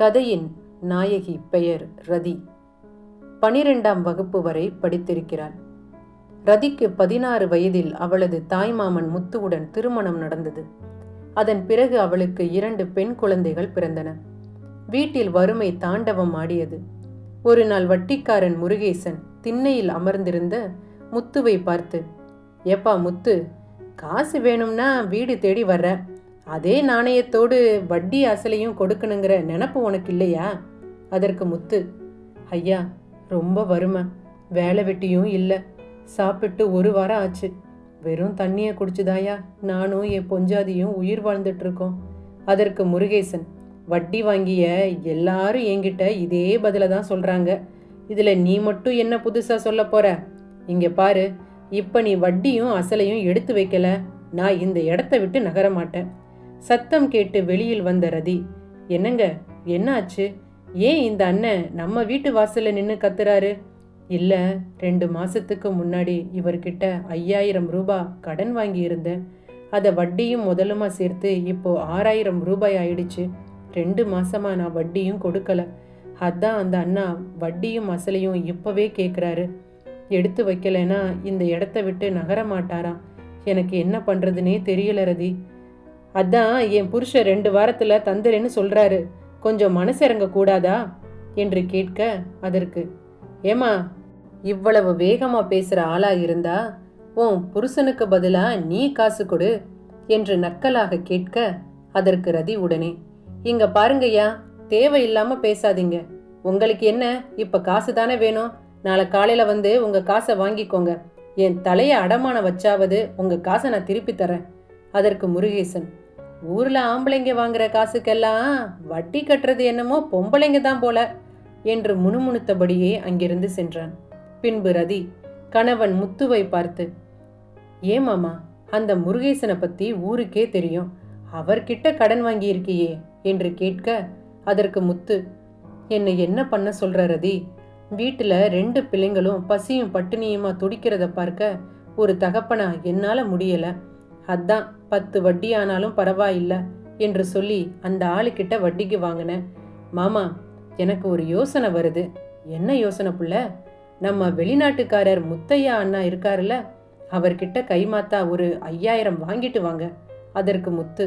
கதையின் நாயகி பெயர் ரதி. பனிரெண்டாம் வகுப்பு வரை படித்திருக்கிறாள். ரதிக்கு பதினாறு வயதில் அவளது தாய்மாமன் முத்துவுடன் திருமணம் நடந்தது. அதன் பிறகு அவளுக்கு இரண்டு பெண் குழந்தைகள் பிறந்தன. வீட்டில் வறுமை தாண்டவம் ஆடியது. ஒரு நாள் வட்டிக்காரன் முருகேசன் திண்ணையில் அமர்ந்திருந்த முத்துவை பார்த்து ஏப்பா முத்து காசு வேணும்னா வீடு தேடி வர்ற. அதே நாணயத்தோடு வட்டி அசலையும் கொடுக்கணுங்கிற நினப்பு உனக்கு இல்லையா அதற்கு முத்து ஐயா ரொம்ப வறுமை. வேலை வெட்டியும் இல்லை. சாப்பிட்டு ஒரு வாரம் ஆச்சு. வெறும் தண்ணியை குடிச்சுதாயா? நானும் என் பொஞ்சாதியும் உயிர் வாழ்ந்துட்டு இருக்கோம் அதற்கு முருகேசன் வட்டி வாங்கிய எல்லாரும் என்கிட்ட இதே பதில தான் சொல்றாங்க. இதுல நீ மட்டும் என்ன புதுசா சொல்ல போற? இங்க பாரு இப்ப நீ வட்டியும் அசலையும் எடுத்து வைக்கல. நான் இந்த இடத்த விட்டு நகர மாட்டேன். சத்தம் கேட்டு வெளியில் வந்த ரதி என்னங்க என்னாச்சு? ஏன் இந்த அண்ணன் நம்ம வீட்டு வாசல்ல நின்னு கத்துறாரு? இல்ல ரெண்டு மாசத்துக்கு முன்னாடி இவர்கிட்ட ஐயாயிரம் ரூபாய் கடன் வாங்கியிருந்தேன். அதை வட்டியும் முதலுமா சேர்த்து இப்போ ஆறாயிரம் ரூபாய் ஆயிடுச்சு. ரெண்டு மாசமா நான் வட்டியும் கொடுக்கல. அதான் அந்த அண்ணா வட்டியும் அசலையும் இப்பவே கேட்குறாரு எடுத்து வைக்கலைன்னா இந்த இடத்த விட்டு நகர மாட்டாராம். எனக்கு என்ன பண்றதுனே தெரியல ரதி. அதான் என் புருஷன் ரெண்டு வாரத்தில் தந்துறேன்னு சொல்கிறாரு கொஞ்சம் மனசிறங்க கூடாதா? என்று கேட்க அதற்கு ஏமா இவ்வளவு வேகமாக பேசுகிற ஆளா இருந்தா உன் புருஷனுக்கு பதிலாக நீ காசு கொடு என்று நக்கலாக கேட்க அதற்கு ரதி உடனே இங்க பாருங்கய்யா தேவையில்லாம பேசாதீங்க. உங்களுக்கு என்ன இப்ப காசு தானே வேணும்? நாளை காலையில வந்து உங்க காசை வாங்கிக்கோங்க. என் தலைய அடமான வச்சாவது உங்க காசை நான் திருப்பி தரேன். அதற்கு முருகேசன் ஊரில் ஆம்பளைங்க வாங்குற காசுக்கெல்லாம் வட்டி கட்டுறது என்னமோ பொம்பளைங்க தான் போல என்று முணுமுணுத்தபடியே அங்கிருந்து சென்றான். பின்பு ரதி கணவன் முத்துவை பார்த்து ஏமாமா அந்த முருகேசனை பத்தி ஊருக்கே தெரியும். அவர்கிட்ட கடன் வாங்கியிருக்கியே? என்று கேட்க அதற்கு முத்து என்னை என்ன பண்ண சொல்ற ரதி? வீட்டில் ரெண்டு பிள்ளைங்களும் பசியும் பட்டினியுமா துடிக்கிறத பார்க்க ஒரு தகப்பனா என்னால முடியலை. அதான் பத்து வட்டி ஆனாலும் பரவாயில்ல என்று சொல்லி அந்த ஆளுக்கிட்ட வட்டிக்கு வாங்கினேன் மாமா எனக்கு ஒரு யோசனை வருது. என்ன யோசனை புள்ள? நம்ம வெளிநாட்டுக்காரர் முத்தையா அண்ணா இருக்காருல்ல அவர்கிட்ட கைமாத்தா ஒரு ஐயாயிரம் வாங்கிட்டு வாங்க. அதற்கு முத்து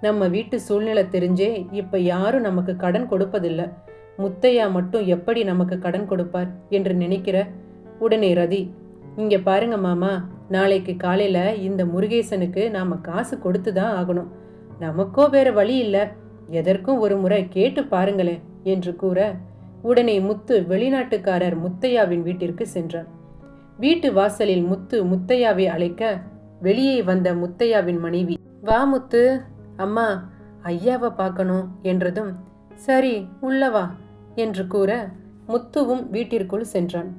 நம்ம வீட்டு சூழ்நிலை தெரிஞ்சே இப்ப யாரும் நமக்கு கடன் கொடுப்பதில்ல. முத்தையா மட்டும் எப்படி நமக்கு கடன் கொடுப்பார் என்று நினைக்கிற? உடனே ரதி இங்க பாருங்க மாமா நாளைக்கு காலையில இந்த முருகேசனுக்கு நாம காசு கொடுத்து தான் ஆகணும். நமக்கோ வேற வழி இல்ல. எதற்கும் ஒரு முறை கேட்டு பாருங்களேன் என்று கூற உடனே முத்து வெளிநாட்டுக்காரர் முத்தையாவின் வீட்டிற்கு சென்றான். வீட்டு வாசலில் முத்து முத்தையாவை அழைக்க வெளியே வந்த முத்தையாவின் மனைவி வா முத்து அம்மா ஐயாவை பார்க்கணும் என்றதும் சரி உள்ளவா என்று கூற முத்துவும் வீட்டிற்குள் சென்றான்.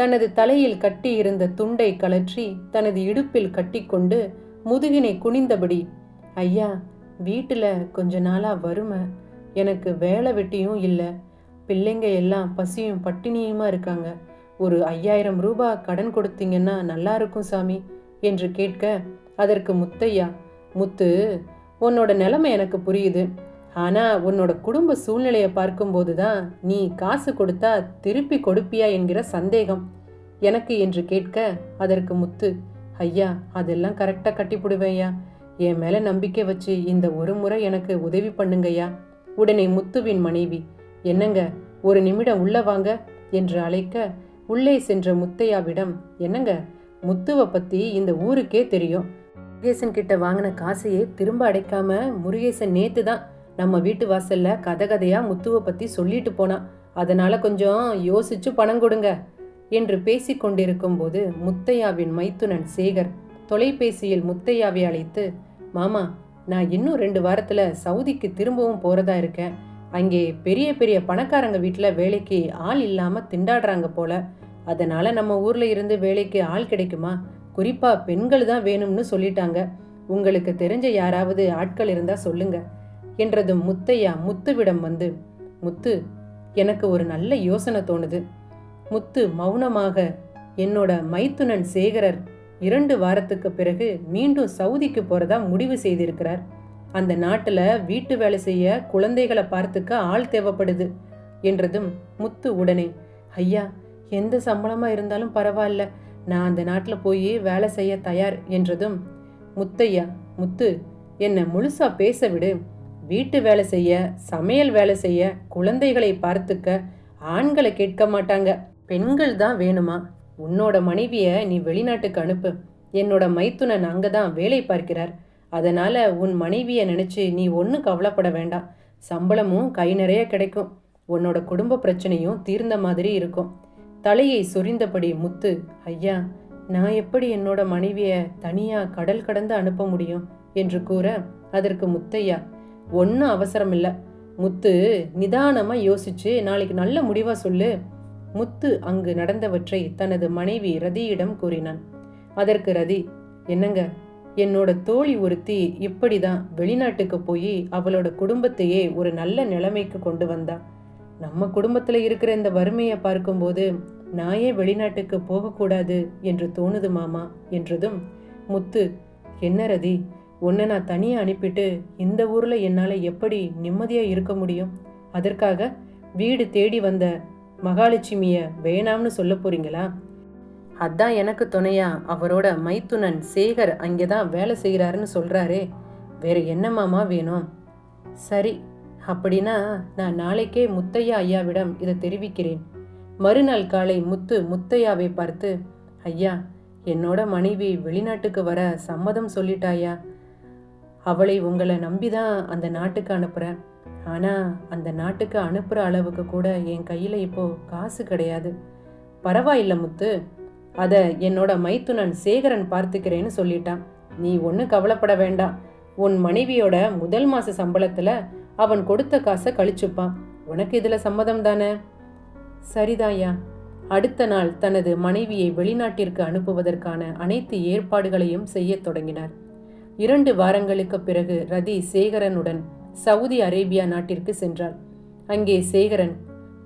தனது தலையில் கட்டியிருந்த துண்டை கலற்றி தனது இடுப்பில் கட்டிக்கொண்டு முதுகினை குனிந்தபடி ஐயா வீட்டில் கொஞ்ச நாளாக வறுமை. எனக்கு வேலை வெட்டியும் இல்லை. பிள்ளைங்க எல்லாம் பசியும் பட்டினியுமா இருக்காங்க. ஒரு ஐயாயிரம் ரூபாய் கடன் கொடுத்தீங்கன்னா நல்லா இருக்கும் சாமி என்று கேட்க அதற்கு முத்தையா முத்து உன்னோட நிலைமை எனக்கு புரியுது. ஆனால் உன்னோட குடும்ப சூழ்நிலையை பார்க்கும்போது தான் நீ காசு கொடுத்தா திருப்பி கொடுப்பியா என்கிற சந்தேகம். எனக்கு என்று கேட்க அதற்கு முத்து ஐயா அதெல்லாம் கரெக்டாக கட்டிப்பிடுவேயா என் மேலே நம்பிக்கை வச்சு இந்த ஒரு முறை எனக்கு உதவி பண்ணுங்கய்யா. உடனே முத்துவின் மனைவி என்னங்க ஒரு நிமிடம் உள்ள வாங்க என்று அழைக்க உள்ளே சென்ற முத்தையாவிடம் என்னங்க முத்துவை பற்றி இந்த ஊருக்கே தெரியும். முருகேசன் கிட்ட வாங்கின காசையே திரும்ப அடைக்காம முருகேசன் நேத்து தான் நம்ம வீட்டு வாசல்ல கதகதையா முத்துவை பத்தி சொல்லிட்டு போனான் அதனால கொஞ்சம் யோசிச்சு பணம் கொடுங்க என்று பேசி கொண்டிருக்கும் போது முத்தையாவின் மைத்துனன் சேகர் தொலைபேசியில் முத்தையாவை அழைத்து மாமா நான் இன்னும் ரெண்டு வாரத்துல சவுதிக்கு திரும்பவும் போறதா இருக்கேன். அங்கே பெரிய பெரிய பணக்காரங்க வீட்டில் வேலைக்கு ஆள் இல்லாம திண்டாடுறாங்க போல. அதனால நம்ம ஊர்ல இருந்து வேலைக்கு ஆள் கிடைக்குமா? குறிப்பா பெண்கள் தான் வேணும்னு சொல்லிட்டாங்க. உங்களுக்கு தெரிஞ்ச யாராவது ஆட்கள் இருந்தா சொல்லுங்க. என்றதும் முத்தையா முத்துவிடம் வந்து முத்து எனக்கு ஒரு நல்ல யோசனை தோணுது. முத்து மௌனமாக என்னோட மைத்துனன் சேகரர் இரண்டு வாரத்துக்கு பிறகு மீண்டும் சவுதிக்கு போறதா முடிவு செய்திருக்கிறார். அந்த நாட்டில் வீட்டு வேலை செய்ய குழந்தைகளை பார்த்துக்க ஆள் தேவைப்படுது என்றதும் முத்து உடனே ஐயா எந்த சம்பளமா இருந்தாலும் பரவாயில்ல. நான் அந்த நாட்டில் போய் வேலை செய்ய தயார் என்றதும் முத்தையா முத்து என்னை முழுசா பேச விடு. வீட்டு வேலை செய்ய சமையல் வேலை செய்ய குழந்தைகளை பார்த்துக்க ஆண்களை கேட்க மாட்டாங்க. பெண்கள் தான் வேணுமா? உன்னோட மனைவியை நீ வெளிநாட்டுக்கு அனுப்பு. என்னோட மைத்துனன் அங்கே தான் வேலை பார்க்கிறார். அதனால உன் மனைவியை நினைச்சு நீ ஒன்றும் கவலைப்பட வேண்டாம். சம்பளமும் கை நிறைய கிடைக்கும். உன்னோட குடும்ப பிரச்சனையும் தீர்ந்த மாதிரி இருக்கும். தலையை சொரிந்தபடி முத்து ஐயா நான் எப்படி என்னோட மனைவியை தனியாக கடல் கடந்து அனுப்ப முடியும்? என்று கூற அதற்கு முத்தையா ஒன்றும் அவசரம் இல்லை முத்து நிதானமாக யோசிச்சு நாளைக்கு நல்ல முடிவாக சொல்லு. முத்து அங்கு நடந்தவற்றை தனது மனைவி ரதியிடம் கூறினான். அதற்கு ரதி என்னங்க? என்னோட தோழி ஒருத்தி இப்படிதான் வெளிநாட்டுக்கு போய் அவளோட குடும்பத்தையே ஒரு நல்ல நிலைமைக்கு கொண்டு வந்தா. நம்ம குடும்பத்தில் இருக்கிற இந்த வறுமையை பார்க்கும்போது நான் ஏன் வெளிநாட்டுக்கு போகக்கூடாது என்று தோணுது மாமா என்றதும் முத்து என்ன ரதி? உன்னை நான் தனியாக அனுப்பிட்டு இந்த ஊரில் என்னால் எப்படி நிம்மதியாக இருக்க முடியும்? அதற்காக வீடு தேடி வந்த மகாலட்சுமியை வேணாம்னு சொல்ல போறீங்களா? அதான் எனக்கு துணையா அவரோட மைத்துனன் சேகர் அங்கே தான் வேலை செய்கிறாருன்னு சொல்கிறாரே வேற என்னமாமா வேணும்? சரி அப்படின்னா நான் நாளைக்கே முத்தையா ஐயாவிடம் இதை தெரிவிக்கிறேன். மறுநாள் காலை முத்து முத்தையாவை பார்த்து ஐயா என்னோட மனைவி வெளிநாட்டுக்கு வர சம்மதம் சொல்லிட்டாயா? அவளை உங்களை நம்பிதான் அந்த நாட்டுக்கு அனுப்புகிறேன் ஆனால் அந்த நாட்டுக்கு அனுப்புகிற அளவுக்கு கூட என் கையில் இப்போது காசு கிடையாது. பரவாயில்ல முத்து. அதை என்னோட மைத்துனன் சேகரன் பார்த்துக்கிறேன்னு சொல்லிட்டான். நீ ஒன்றும் கவலைப்பட வேண்டாம். உன் மனைவியோட முதல் மாத சம்பளத்தில் அவன் கொடுத்த காசை கழிச்சுப்பான். உனக்கு இதில் சம்மதம் தானே? சரிதாயா அடுத்த நாள் தனது மனைவியை வெளிநாட்டிற்கு அனுப்புவதற்கான அனைத்து ஏற்பாடுகளையும் செய்யத் தொடங்கினார். இரண்டு வாரங்களுக்கு பிறகு ரதி சேகரனுடன் சவுதி அரேபியா நாட்டிற்கு சென்றாள். அங்கே சேகரன்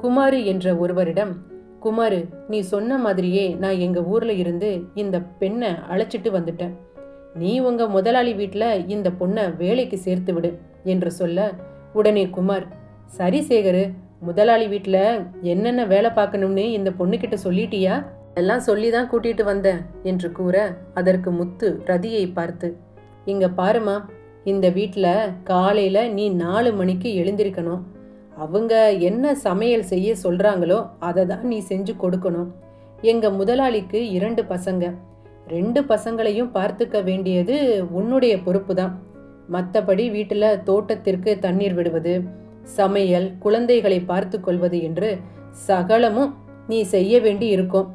குமாரு என்ற ஒருவரிடம் குமாரு நீ சொன்ன மாதிரியே நான் எங்க ஊர்ல இருந்து இந்த பெண்ணை அழைச்சிட்டு வந்துட்டேன். நீ உங்க முதலாளி வீட்டில் இந்த பொண்ணை வேலைக்கு சேர்த்து விடு என்று சொல்ல உடனே குமார் சரி சேகரு முதலாளி வீட்டில் என்னென்ன வேலை பார்க்கணும்னு இந்த பொண்ணுக்கிட்ட சொல்லிட்டியா? எல்லாம் சொல்லி தான் கூட்டிட்டு வந்தேன் என்று கூற அதற்கு முத்து ரதியை பார்த்து இங்க பாருமா இந்த வீட்டில் காலையில நீ நாலு மணிக்கு எழுந்திருக்கணும். அவங்க என்ன சமையல் செய்ய சொல்றாங்களோ அதை தான் நீ செஞ்சு கொடுக்கணும். எங்க முதலாளிக்கு இரண்டு பசங்க. ரெண்டு பசங்களையும் பார்த்துக்க வேண்டியது உன்னுடைய பொறுப்பு தான் மற்றபடி வீட்டில் தோட்டத்திற்கு தண்ணீர் விடுவது சமையல் குழந்தைகளை பார்த்து கொள்வது என்று சகலமும் நீ செய்ய வேண்டி இருக்கும்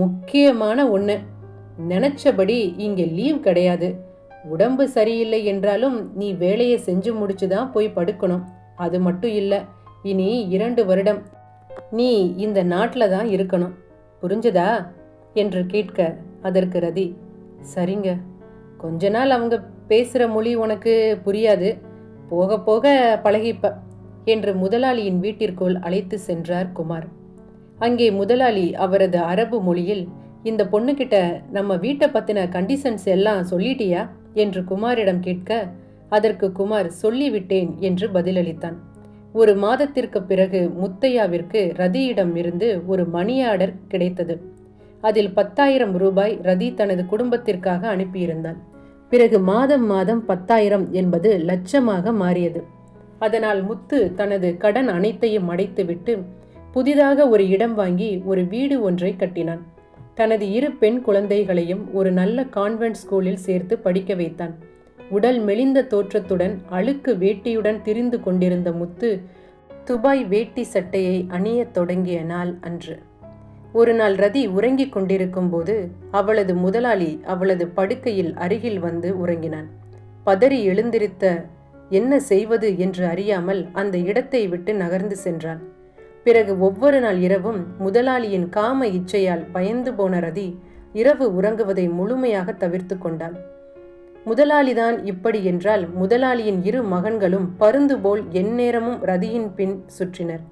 முக்கியமான ஒன்று நினச்சபடி இங்கே லீவ் கிடையாது. உடம்பு சரியில்லை என்றாலும் நீ வேலையை செஞ்சு முடிச்சுதான் போய் படுக்கணும். அது மட்டும் இல்லை இனி இரண்டு வருடம் நீ இந்த நாட்டில் தான் இருக்கணும். புரிஞ்சதா? என்று கேட்க அதற்கு ரதி சரிங்க. கொஞ்ச நாள் அவங்க பேசுகிற மொழி உனக்கு புரியாது. போக போக பழகிப்ப என்று முதலாளியின் வீட்டிற்குள் அழைத்து சென்றார் குமார். அங்கே முதலாளி அவரது அரபு மொழியில் இந்த பொண்ணுக்கிட்ட நம்ம வீட்டை பத்தின கண்டிஷன்ஸ் எல்லாம் சொல்லிட்டியா? என்று குமாரிடம் கேட்க அதற்கு குமார் சொல்லிவிட்டேன் என்று பதிலளித்தான். ஒரு மாதத்திற்கு பிறகு முத்தையாவிற்கு ரதியிடம் இருந்து ஒரு மணி ஆர்டர் கிடைத்தது. அதில் பத்தாயிரம் ரூபாய் ரதி தனது குடும்பத்திற்காக அனுப்பியிருந்தான் பிறகு மாதம் மாதம் பத்தாயிரம் என்பது லட்சமாக மாறியது. அதனால் முத்து தனது கடன் அனைத்தையும் அடைத்துவிட்டு புதிதாக ஒரு இடம் வாங்கி ஒரு வீடு ஒன்றை கட்டினான். தனது இரு பெண் குழந்தைகளையும் ஒரு நல்ல கான்வென்ட் ஸ்கூலில் சேர்த்து படிக்க வைத்தான். உடல் மெலிந்த தோற்றத்துடன் அழுக்கு வேட்டியுடன் திரிந்து கொண்டிருந்த முத்து துபாய் வேட்டி சட்டையை அணியத் தொடங்கிய நாள் அன்று. ஒரு நாள் ரதி உறங்கிக் கொண்டிருக்கும் போது அவளது முதலாளி அவளது படுக்கையில் அருகில் வந்து உறங்கினான். பதறி எழுந்திருத்த என்ன செய்வது? என்று அறியாமல் அந்த இடத்தை விட்டு நகர்ந்து சென்றான். பிறகு ஒவ்வொரு நாள் இரவும் முதலாளியின் காம இச்சையால் பயந்து போன ரதி இரவு உறங்குவதை முழுமையாக தவிர்த்து கொண்டாள். முதலாளிதான் இப்படி என்றால் முதலாளியின் இரு மகன்களும் பருந்து போல் எந்நேரமும் ரதியின் பின் சுற்றினர்.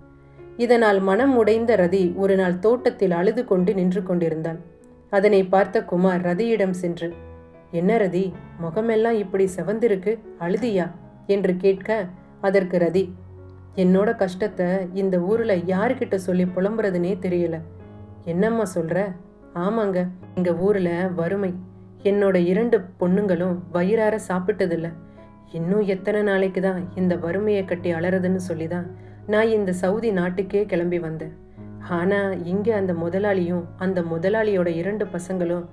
இதனால் மனம் உடைந்த ரதி ஒரு நாள் தோட்டத்தில் அழுது கொண்டு நின்று கொண்டிருந்தாள். அதனை பார்த்த குமார் ரதியிடம் சென்று என்ன ரதி முகமெல்லாம் இப்படி செவந்திருக்கு? அழுதியா? என்று கேட்க அதற்கு ரதி என்னோட கஷ்டத்தை இந்த ஊரில் யாருக்கிட்ட சொல்லி புலம்புறதுனே தெரியல. என்னம்மா சொல்கிற ஆமாங்க எங்கள் ஊரில் வறுமை. என்னோட இரண்டு பொண்ணுங்களும் வயிறார சாப்பிட்டதில்ல. இன்னும் எத்தனை நாளைக்கு தான் இந்த வறுமையை கட்டி அலறதுன்னு சொல்லி தான் நான் இந்த சவுதி நாட்டுக்கே கிளம்பி வந்தேன். ஆனால் இங்கே அந்த முதலாளியும் அந்த முதலாளியோட இரண்டு பசங்களும்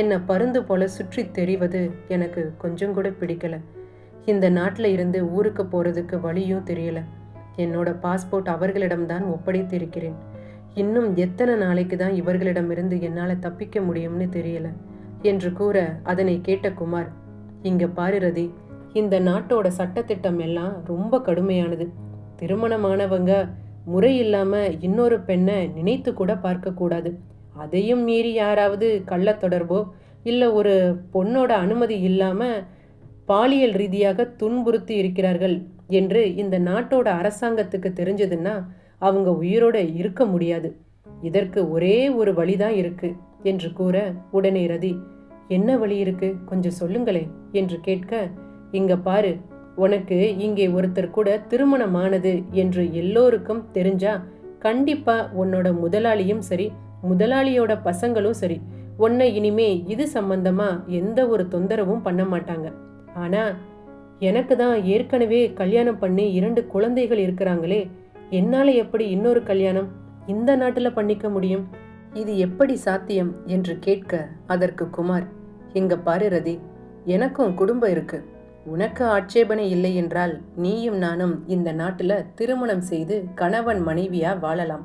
என்னை பருந்து போல சுற்றி தெரிவது எனக்கு கொஞ்சம் கூட பிடிக்கல. இந்த நாட்டில் இருந்து ஊருக்கு போகிறதுக்கு வழியும் தெரியலை. என்னோட பாஸ்போர்ட் அவர்களிடம்தான் ஒப்படைத்திருக்கிறேன். இன்னும் எத்தனை நாளைக்கு தான் இவர்களிடமிருந்து என்னால் தப்பிக்க முடியும்னு தெரியல என்று கூற அதனை கேட்ட குமார். இங்க பாரு ரதி இந்த நாட்டோட சட்டத்திட்டம் எல்லாம் ரொம்ப கடுமையானது. திருமணமானவங்க முறை இல்லாம இன்னொரு பெண்ணை நினைத்து கூட பார்க்க கூடாது. அதையும் மீறி யாராவது கள்ள தொடர்போ இல்ல ஒரு பொண்ணோட அனுமதி இல்லாம பாலியல் ரீதியாக துன்புறுத்தி இருக்கிறார்கள். என்று இந்த நாட்டோட அரசாங்கத்துக்கு தெரிஞ்சதுன்னா அவங்க உயிரோட இருக்க முடியாது. இதற்கு ஒரே ஒரு வழிதான் இருக்கு என்று கூற உடனே ரதி என்ன வழி இருக்கு? கொஞ்சம் சொல்லுங்களே என்று கேட்க இங்க பாரு உனக்கு இங்கே ஒருத்தர் கூட திருமணமானது என்று எல்லோருக்கும் தெரிஞ்சா கண்டிப்பா உன்னோட முதலாளியும் சரி முதலாளியோட பசங்களும் சரி உன்னை இனிமே இது சம்பந்தமா எந்த ஒரு தொந்தரவும் பண்ண மாட்டாங்க. ஆனா எனக்கு தான் ஏற்கனவே கல்யாணம் பண்ணி இரண்டு குழந்தைகள் இருக்கிறாங்களே என்னால் எப்படி இன்னொரு கல்யாணம் இந்த நாட்டில் பண்ணிக்க முடியும்? இது எப்படி சாத்தியம்? என்று கேட்க அதற்கு குமார் எங்க பாரு ரதி எனக்கும் குடும்பம் இருக்கு. உனக்கு ஆட்சேபனை இல்லை என்றால் நீயும் நானும் இந்த நாட்டில் திருமணம் செய்து கணவன் மனைவியா வாழலாம்.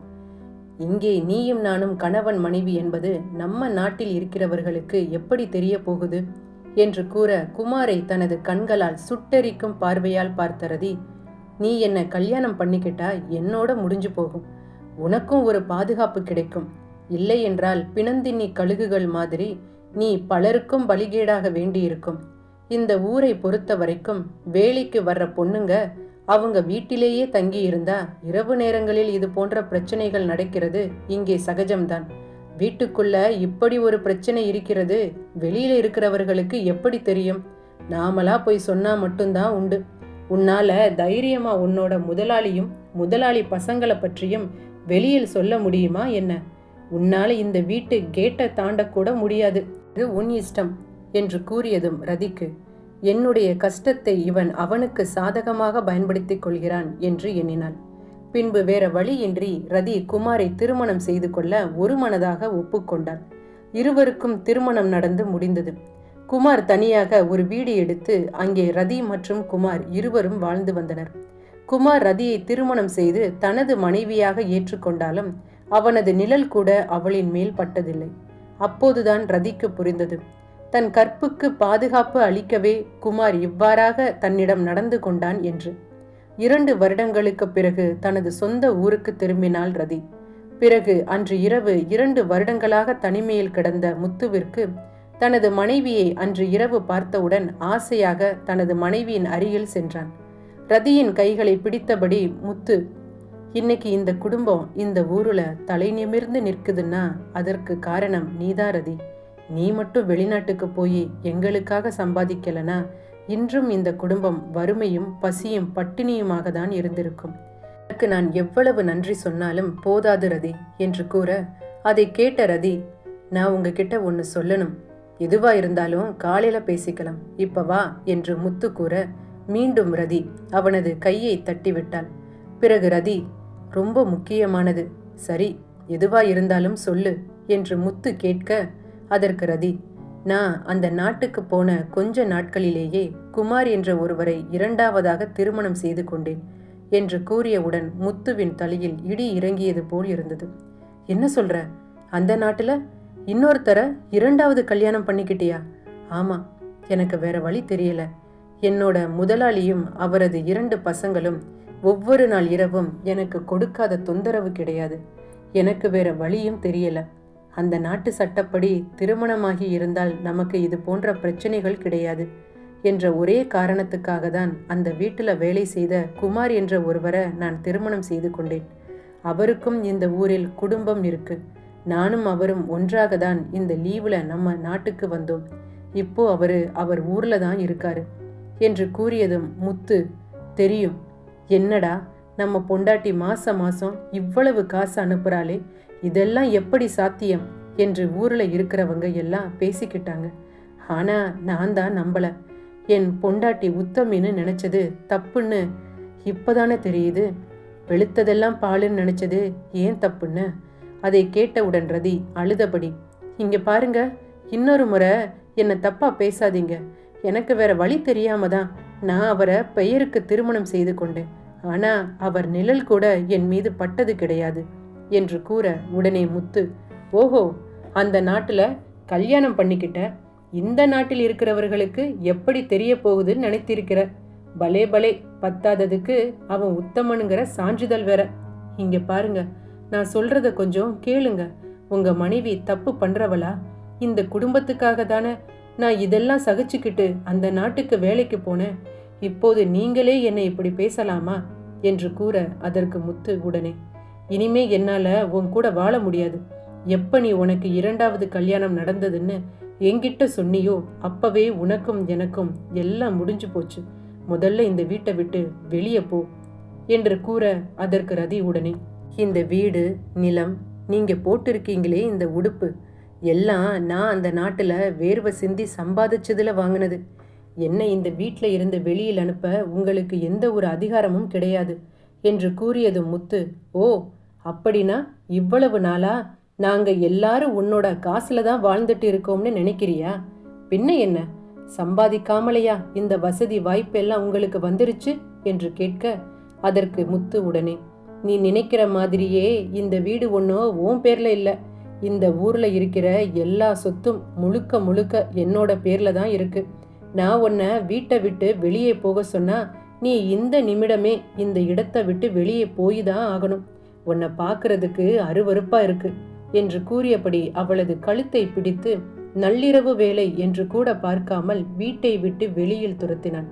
இங்கே நீயும் நானும் கணவன் மனைவி என்பது நம்ம நாட்டில் இருக்கிறவர்களுக்கு எப்படி தெரிய போகுது? என்று கூற குமாரை தனது கண்களால் சுட்டெரிக்கும் பார்வையால் பார்த்த ரதி நீ என்ன கல்யாணம் பண்ணிக்கிட்டா என்னோட முடிஞ்சு போகும். உனக்கும் ஒரு பாதுகாப்பு கிடைக்கும். இல்லை என்றால் பிணந்தின்னி கழுகுகள் மாதிரி நீ பலருக்கும் பலிகேடாக வேண்டியிருக்கும். இந்த ஊரை பொறுத்த வரைக்கும் வேலைக்கு வர்ற பொண்ணுங்க அவங்க வீட்டிலேயே தங்கி இருந்தா இரவு நேரங்களில் இது போன்ற பிரச்சனைகள் நடக்கிறது இங்கே சகஜம்தான். வீட்டுக்குள்ள இப்படி ஒரு பிரச்சனை இருக்கிறது வெளியில இருக்கிறவர்களுக்கு எப்படி தெரியும்? நாமளா போய் சொன்னா மட்டும்தான் உண்டு. உன்னால தைரியமா உன்னோட முதலாளியும் முதலாளி பசங்களை பற்றியும் வெளியில் சொல்ல முடியுமா என்ன? உன்னால இந்த வீட்டு கேட்டை தாண்டக்கூட முடியாது. இது உன் இஷ்டம் என்று கூறியதும் ரதிக்கு. என்னுடைய கஷ்டத்தை இவன் அவனுக்கு சாதகமாக பயன்படுத்திக் கொள்கிறான் என்று எண்ணினாள். பின்பு வேற வழியின்றி ரதி குமாரை திருமணம் செய்து கொள்ள ஒரு மனதாக ஒப்புக்கொண்டாள் இருவருக்கும் திருமணம் நடந்து முடிந்தது. குமார் தனியாக ஒரு வீடு எடுத்து அங்கே ரதி மற்றும் குமார் இருவரும் வாழ்ந்து வந்தனர். குமார் ரதியை திருமணம் செய்து தனது மனைவியாக ஏற்றுக்கொண்டாலும் அவனது நிழல் கூட அவளின் மேல் பட்டதில்லை. அப்போதுதான் ரதிக்கு புரிந்தது. தன் கற்புக்கு பாதுகாப்பு அளிக்கவே குமார் இவ்வாறாக தன்னிடம் நடந்து கொண்டான் என்று. இரண்டு வருடங்களுக்கு பிறகு தனது சொந்த ஊருக்கு திரும்பினாள் ரதி. பிறகு அன்று இரவு இரண்டு வருடங்களாக தனிமையில் கிடந்த முத்துவிற்கு தனது மனைவியை அன்று இரவு பார்த்தவுடன் ஆசையாக தனது மனைவியின் அருகில் சென்றான். ரதியின் கைகளை பிடித்தபடி முத்து இன்னைக்கு இந்த குடும்பம் இந்த ஊருல தலை நிமிர்ந்து நிற்குதுன்னா அதற்கு காரணம் நீதான் ரதி. நீ மட்டும் வெளிநாட்டுக்கு போய் எங்களுக்காக சம்பாதிக்கலனா இன்றும் இந்த குடும்பம் வறுமையும் பசியும் பட்டினியுமாக தான் இருந்திருக்கும். எனக்கு நான் எவ்வளவு நன்றி சொன்னாலும் போதாது ரதி என்று கூற அதை கேட்ட ரதி நான் உங்ககிட்ட ஒன்று சொல்லணும். எதுவா இருந்தாலும் காலையில பேசிக்கலாம். இப்ப வா என்று முத்து கூற மீண்டும் ரதி அவனது கையை தட்டிவிட்டாள். பிறகு ரதி ரொம்ப முக்கியமானது. சரி எதுவா இருந்தாலும் சொல்லு என்று முத்து கேட்க அதற்கு ரதி நான் அந்த நாட்டுக்கு போன கொஞ்ச நாட்களிலேயே குமார் என்ற ஒருவரை இரண்டாவதாக திருமணம் செய்து கொண்டேன் என்று கூறியவுடன் முத்துவின் தலையில் இடி இறங்கியது போல் இருந்தது. என்ன சொல்ற? அந்த நாட்டில்? இன்னொருத்தர இரண்டாவது கல்யாணம் பண்ணிக்கிட்டியா? ஆமா எனக்கு வேற வழி தெரியல. என்னோட முதலாளியும் அவரது இரண்டு பசங்களும் ஒவ்வொரு நாள் இரவும் எனக்கு கொடுக்காத தொந்தரவு கிடையாது. எனக்கு வேற வழியும் தெரியல. அந்த நாட்டு சட்டப்படி திருமணமாகி இருந்தால் நமக்கு இது போன்ற பிரச்சனைகள் கிடையாது என்ற ஒரே காரணத்துக்காக தான் அந்த வீட்டில் வேலை செய்த குமார் என்ற ஒருவரை நான் திருமணம் செய்து கொண்டேன். அவருக்கும் இந்த ஊரில் குடும்பம் இருக்கு. நானும் அவரும் ஒன்றாக தான் இந்த லீவில் நம்ம நாட்டுக்கு வந்தோம். இப்போ அவரு அவர் ஊர்ல தான் இருக்காரு என்று கூறியதும் முத்து தெரியும். என்னடா நம்ம பொண்டாட்டி மாச மாசம் இவ்வளவு காசு அனுப்புறாளே இதெல்லாம் எப்படி சாத்தியம் என்று ஊரில் இருக்கிறவங்க எல்லாம் பேசிக்கிட்டாங்க. ஆனால் நான் தான் நம்பல. என் பொண்டாட்டி உத்தமின்னு நினச்சது தப்புன்னு இப்போதானே தெரியுது. வெளுத்ததெல்லாம் பாலுன்னு நினச்சது ஏன் தப்புன்னு? அதை கேட்டவுடன் ரதி அழுதபடி இங்கே பாருங்க இன்னொரு முறை என்னை தப்பாக பேசாதீங்க. எனக்கு வேற வழி தெரியாம தான் நான் அவரை பெயருக்கு திருமணம் செய்து கொண்டேன். ஆனால் அவர் நிழல் கூட என் மீது பட்டது கிடையாது. என்று கூற உடனே முத்து ஓஹோ அந்த நாட்டில் கல்யாணம் பண்ணிக்கிட்ட இந்த நாட்டில் இருக்கிறவர்களுக்கு எப்படி தெரிய போகுதுன்னு நினைத்திருக்கிற? பலே பலே பத்தாததுக்கு அவன் உத்தமனுங்கிற சான்றிதழ் வேற. இங்க பாருங்க நான் சொல்றத கொஞ்சம் கேளுங்க. உங்க மனைவி தப்பு பண்றவளா? இந்த குடும்பத்துக்காக தானே நான் இதெல்லாம் சகிச்சுக்கிட்டு அந்த நாட்டுக்கு வேலைக்கு போனேன். இப்போது நீங்களே என்னை இப்படி பேசலாமா? என்று கூற அதற்கு முத்து உடனே இனிமே என்னால உன் கூட வாழ முடியாது. எப்ப நீ உனக்கு இரண்டாவது கல்யாணம் நடந்ததுன்னு எங்கிட்ட சொன்னியோ அப்பவே உனக்கும் எனக்கும் எல்லாம் முடிஞ்சு போச்சு. முதல்ல இந்த வீட்டை விட்டு வெளியே போ என்று கூற அதற்கு ரதி உடனே இந்த வீடு நிலம் நீங்க போட்டிருக்கீங்களே இந்த உடுப்பு. எல்லாம் நான் அந்த நாட்டில் வேர்வை சிந்தி சம்பாதிச்சதுல வாங்கினது. என்னை இந்த வீட்டில் இருந்து வெளியில் அனுப்ப உங்களுக்கு எந்த ஒரு அதிகாரமும் கிடையாது என்று கூறியது முத்து ஓ அப்படின்னா இவ்வளவு நாளா நாங்க எல்லாரும் உன்னோட காசுல தான் வாழ்ந்துட்டு இருக்கோம்னு நினைக்கிறியா? பின்ன என்ன? சம்பாதிக்காமலையா இந்த வசதி வாய்ப்பெல்லாம் உங்களுக்கு வந்துருச்சு? என்று கேட்க அதற்கு முத்து உடனே நீ நினைக்கிற மாதிரியே இந்த வீடு ஒன்றும் உன் பேர்ல இல்லை. இந்த ஊர்ல இருக்கிற எல்லா சொத்தும் முழுக்க முழுக்க என்னோட பேர்ல தான் இருக்கு. நான் உன்னை வீட்டை விட்டு வெளியே போக சொன்னா நீ இந்த நிமிடமே இந்த இடத்தை விட்டு வெளியே போய் தான் ஆகணும். உன்னை பார்க்கறதுக்கு அருவறுப்பா இருக்கு என்று கூறியபடி அவளது கழுத்தை பிடித்து நள்ளிரவு வேலை என்று கூட பார்க்காமல் வீட்டை விட்டு வெளியில் துரத்தினான்.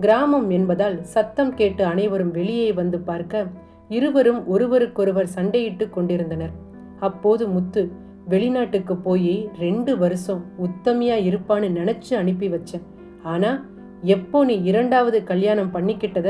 கிராமம் என்பதால் சத்தம் கேட்டு அனைவரும் வெளியே வந்து பார்க்க இருவரும் ஒருவருக்கொருவர் சண்டையிட்டு கொண்டிருந்தனர். அப்போது முத்து வெளிநாட்டுக்கு போய் ரெண்டு வருஷம் உத்தமியா இருப்பான்னு நினைச்சு அனுப்பி வச்சேன் ஆனா எப்போ நீ இரண்டாவது கல்யாணம் பண்ணிக்கிட்டத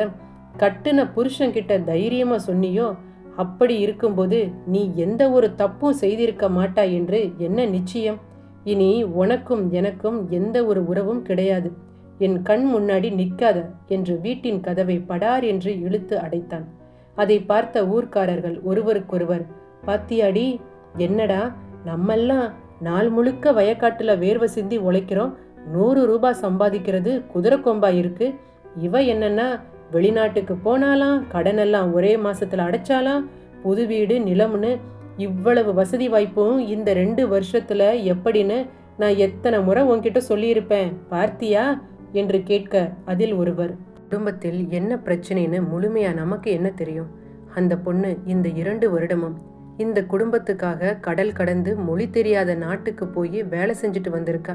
கட்டுன புருஷன்கிட்ட தைரியமா சொன்னியோ அப்படி இருக்கும்போது நீ எந்த ஒரு தப்பும் செய்திருக்க மாட்டாய் என்று என்ன நிச்சயம்? இனி உனக்கும் எனக்கும் எந்த ஒரு உறவும் கிடையாது. என் கண் முன்னாடி நிற்காத என்று வீட்டின் கதவை படார் என்று இழுத்து அடைத்தான். அதை பார்த்த ஊர்க்காரர்கள் ஒருவருக்கொருவர் பாத்தியாடி என்னடா நம்மெல்லாம் நாள் முழுக்க வயக்காட்டுல வேர்வை சிந்தி உழைக்கிறோம் நூறு ரூபாய் சம்பாதிக்கிறது குதிரை கொம்பா இருக்கு இவ என்னன்னா வெளிநாட்டுக்கு போனாலாம் கடனெல்லாம் ஒரே மாசத்துல அடைச்சாலாம் புது வீடு நிலம்னு இவ்வளவு வசதி வாய்ப்பும் இந்த ரெண்டு வருஷத்துல எப்படின்னு நான் எத்தனை முறை உன்கிட்ட சொல்லியிருப்பேன் பார்த்தியா? என்று கேட்க அதில் ஒருவர் குடும்பத்தில் என்ன பிரச்சனைன்னு முழுமையா நமக்கு என்ன தெரியும்? அந்த பொண்ணு இந்த இரண்டு வருடமும் இந்த குடும்பத்துக்காக கடல் கடந்து மொழி தெரியாத நாட்டுக்கு போய் வேலை செஞ்சுட்டு வந்திருக்கா.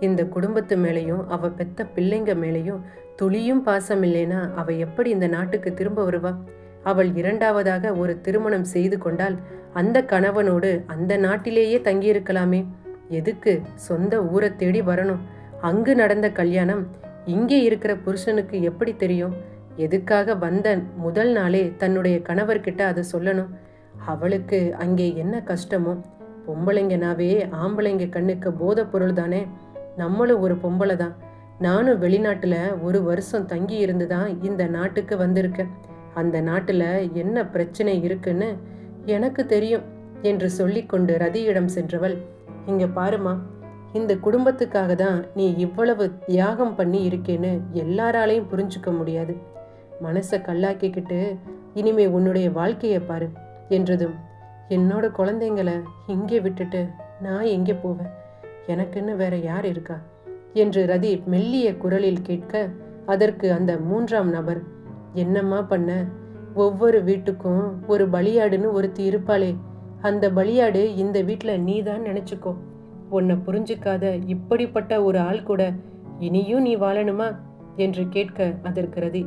இந்த குடும்பத்து மேலேயும் அவ பெத்த பிள்ளைங்க மேலேயும் துளியும் பாசம் இல்லைனா அவ எப்படி இந்த நாட்டுக்கு திரும்ப வருவா? அவள் இரண்டாவதாக ஒரு திருமணம் செய்து கொண்டால் அந்த கணவனோடு அந்த நாட்டிலேயே தங்கியிருக்கலாமே. எதுக்கு? சொந்த ஊரை தேடி வரணும். அங்கு நடந்த கல்யாணம் இங்கே இருக்கிற புருஷனுக்கு எப்படி தெரியும்? எதுக்காக வந்த முதல் நாளே தன்னுடைய கணவர்கிட்ட அதை சொல்லணும். அவளுக்கு அங்கே என்ன கஷ்டமோ? பொம்பளைங்கனாவே ஆம்பளைங்க கண்ணுக்கு போதை பொருள் தானே நம்மளும் ஒரு பொம்பளை தான். நானும் வெளிநாட்டில் ஒரு வருஷம் தங்கி இருந்து தான் இந்த நாட்டுக்கு வந்திருக்கேன். அந்த நாட்டில் என்ன பிரச்சனை இருக்குன்னு எனக்கு தெரியும் என்று சொல்லிக்கொண்டு ரதியிடம் சென்றவள் இங்கே பாருமா இந்த குடும்பத்துக்காக தான் நீ இவ்வளவு தியாகம் பண்ணி இருக்கேன்னு எல்லாராலையும் புரிஞ்சுக்க முடியாது. மனசை கல்லாக்கிக்கிட்டு இனிமே உன்னுடைய வாழ்க்கையை பாரு என்றதும் என்னோட குழந்தைங்களை இங்கே விட்டுட்டு நான் எங்கே போவேன்? எனக்குன்னு வேற யார் இருக்கா? என்று ரதி மெல்லிய குரலில் கேட்க அதற்கு அந்த மூன்றாம் நபர் என்னம்மா பண்ண? ஒவ்வொரு வீட்டுக்கும் ஒரு பலியாடுன்னு ஒருத்தி இருப்பாளே. அந்த பலியாடு இந்த வீட்டில் நீ தான் நினச்சிக்கோ. உன்னை புரிஞ்சுக்காத இப்படிப்பட்ட ஒரு ஆள் கூட இனியும் நீ வாழணுமா? என்று கேட்க அதற்கு ரதி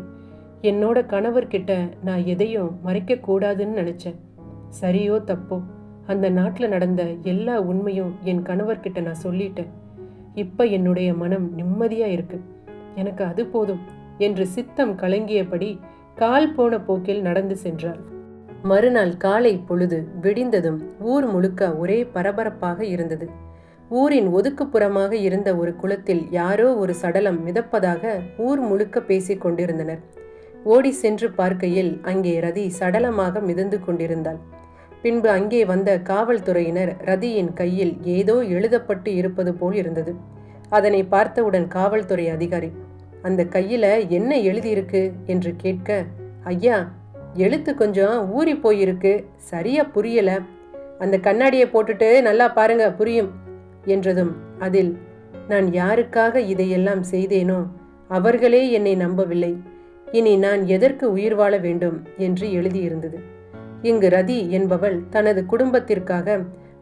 என்னோட கணவர்கிட்ட நான் எதையும் மறைக்க கூடாதுன்னு நினைச்சேன். சரியோ தப்போ? அந்த நாட்டில் நடந்த எல்லா உண்மையும் என் கணவர்கிட்ட நான் சொல்லிட்டேன். இப்போ என்னுடைய மனம் நிம்மதியா இருக்கு. எனக்கு அது போதும் என்று சித்தம் கலங்கியபடி கால் போன போக்கில் நடந்து சென்றாள் மறுநாள் காலை பொழுது விடிந்ததும் ஊர் முழுக்க ஒரே பரபரப்பாக இருந்தது. ஊரின் ஒதுக்குப்புறமாக இருந்த ஒரு குளத்தில் யாரோ ஒரு சடலம் மிதப்பதாக ஊர் முழுக்க பேசிக் கொண்டிருந்தனர். ஓடி சென்று பார்க்கையில் அங்கே ரதி சடலமாக மிதந்து கொண்டிருந்தாள். பின்பு அங்கே வந்த காவல்துறையினர் ரதியின் கையில் ஏதோ எழுதப்பட்டு இருப்பது போல் இருந்தது. அதனை பார்த்தவுடன் காவல்துறை அதிகாரி அந்த கையில என்ன எழுதியிருக்கு? என்று கேட்க ஐயா எழுத்து கொஞ்சம் ஊறி போயிருக்கு. சரியா புரியல. அந்த கண்ணாடியை போட்டுட்டு நல்லா பாருங்க புரியும். என்றதும் அதில் நான் யாருக்காக இதையெல்லாம் செய்தேனோ அவர்களே என்னை நம்பவில்லை. இனி நான் எதற்கு உயிர் வாழ வேண்டும்? என்று எழுதியிருந்தது. இங்கு ரதி என்பவள் தனது குடும்பத்திற்காக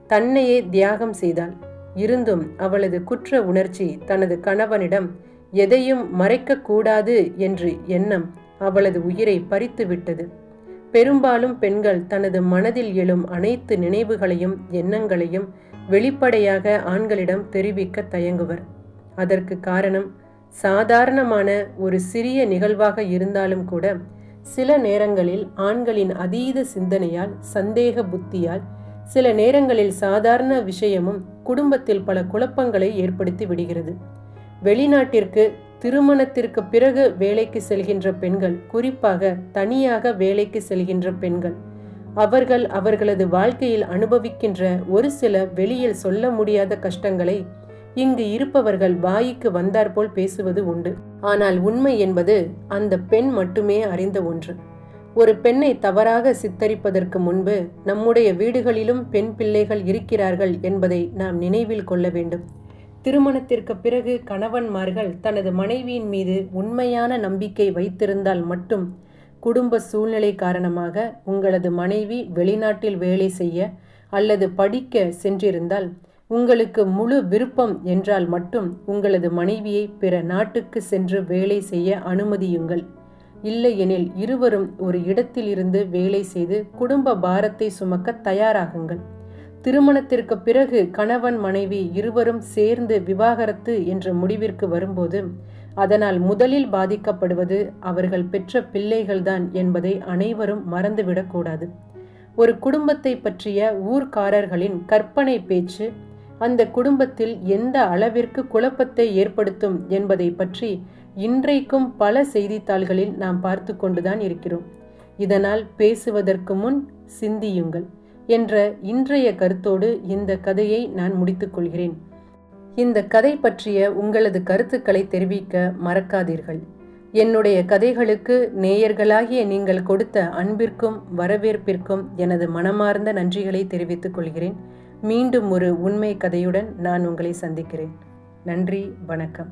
தன்னையே தியாகம் செய்தாள். இருந்தும் அவளது குற்ற உணர்ச்சி தனது கணவனிடம் எதையும் மறைக்கக்கூடாது என்று எண்ணம் அவளது உயிரை பறித்து விட்டது. பெரும்பாலும் பெண்கள் தனது மனதில் எழும் அனைத்து நினைவுகளையும் எண்ணங்களையும் வெளிப்படையாக ஆண்களிடம் தெரிவிக்க தயங்குவர். அதற்கு காரணம் சாதாரணமான ஒரு சிறிய நிகழ்வாக இருந்தாலும் கூட சில நேரங்களில் ஆண்களின் அதீத சிந்தனையால் சந்தேக புத்தியால் சில நேரங்களில் சாதாரண விஷயமும் குடும்பத்தில் பல குழப்பங்களை ஏற்படுத்தி விடுகிறது. வெளிநாட்டிற்கு திருமணத்திற்கு பிறகு வேலைக்கு செல்கின்ற பெண்கள் குறிப்பாக தனியாக வேலைக்கு செல்கின்ற பெண்கள் அவர்கள் அவர்களது வாழ்க்கையில் அனுபவிக்கின்ற ஒரு சில வெளியில் சொல்ல முடியாத கஷ்டங்களை இங்கு இருப்பவர்கள் வாய்க்கு வந்தாற்போல் பேசுவது உண்டு. ஆனால் உண்மை என்பது அந்த பெண் மட்டுமே அறிந்த ஒன்று. ஒரு பெண்ணை தவறாக சித்தரிப்பதற்கு முன்பு நம்முடைய வீடுகளிலும் பெண் பிள்ளைகள் இருக்கிறார்கள் என்பதை நாம் நினைவில் கொள்ள வேண்டும். திருமணத்திற்கு பிறகு கணவன்மார்கள் தனது மனைவியின் மீது உண்மையான நம்பிக்கை வைத்திருந்தால் மட்டும் குடும்ப சூழ்நிலை காரணமாக உங்களது மனைவி வெளிநாட்டில் வேலை செய்ய அல்லது படிக்க சென்றிருந்தால் உங்களுக்கு முழு விருப்பம் என்றால் மட்டும் உங்களது மனைவியை பிற நாட்டுக்கு சென்று வேலை செய்ய அனுமதியுங்கள். இல்லையெனில் இருவரும் ஒரு இடத்திலிருந்து வேலை செய்து குடும்ப பாரத்தை சுமக்க தயாராகுங்கள். திருமணத்திற்கு பிறகு கணவன் மனைவி இருவரும் சேர்ந்து விவாகரத்து என்ற முடிவிற்கு வரும்போது அதனால் முதலில் பாதிக்கப்படுவது அவர்கள் பெற்ற பிள்ளைகள்தான் என்பதை அனைவரும் மறந்துவிடக்கூடாது ஒரு குடும்பத்தை பற்றிய ஊர்க்காரர்களின் கற்பனை பேச்சு அந்த குடும்பத்தில் எந்த அளவிற்கு குழப்பத்தை ஏற்படுத்தும் என்பதை பற்றி இன்றைக்கும் பல செய்தித்தாள்களில் நாம் பார்த்து கொண்டுதான் இருக்கிறோம். இதனால் பேசுவதற்கு முன் சிந்தியுங்கள் என்ற இன்றைய கருத்தோடு இந்த கதையை நான் முடித்துக்கொள்கிறேன் இந்த கதை பற்றிய உங்களது கருத்துக்களை தெரிவிக்க மறக்காதீர்கள். என்னுடைய கதைகளுக்கு நேயர்களாகிய நீங்கள் கொடுத்த அன்பிற்கும் வரவேற்பிற்கும் எனது மனமார்ந்த நன்றிகளை தெரிவித்துக் கொள்கிறேன். மீண்டும் ஒரு உண்மை கதையுடன் நான் உங்களை சந்திக்கிறேன். நன்றி வணக்கம்.